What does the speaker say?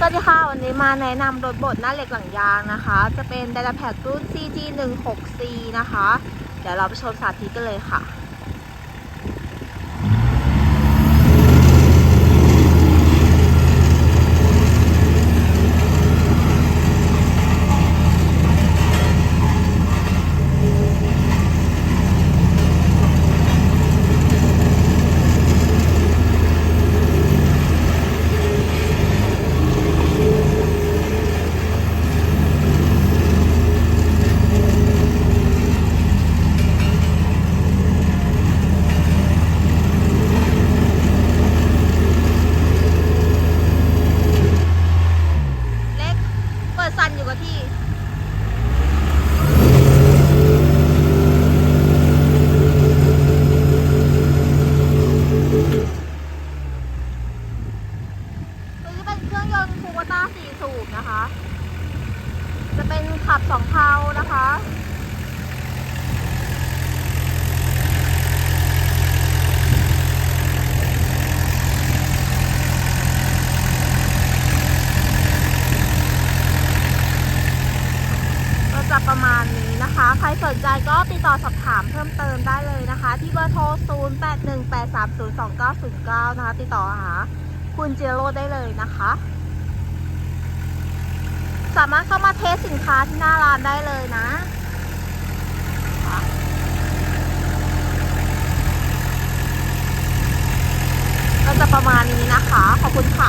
สวัสดีค่ะ วันนี้มาแนะนำรถบดหน้าเหล็กหลังยางนะคะ จะเป็น d y n a p a c รุ่น CG16C นะคะ เดี๋ยวเราไปชมสาธิตกันเลยค่ะ เล็ก เปิดซันอยู่กับที่ ตัว นี้เป็นครื่องยนต์คูวต้าสี่สูบนะคะ จะเป็นขับสองเพานะคะจะประมาณนี้นะคะ ใครสนใจก็ติดต่อสอบถามเพิ่มเติมได้เลยนะคะ ที่เบอร์โทร 0818302909 นะคะ ติดต่อหาคุณเจโรได้เลยนะคะ สามารถเข้ามาเทสสินค้าที่หน้าร้านได้เลยนะก็จะประมาณนี้นะคะ ขอบคุณค่ะ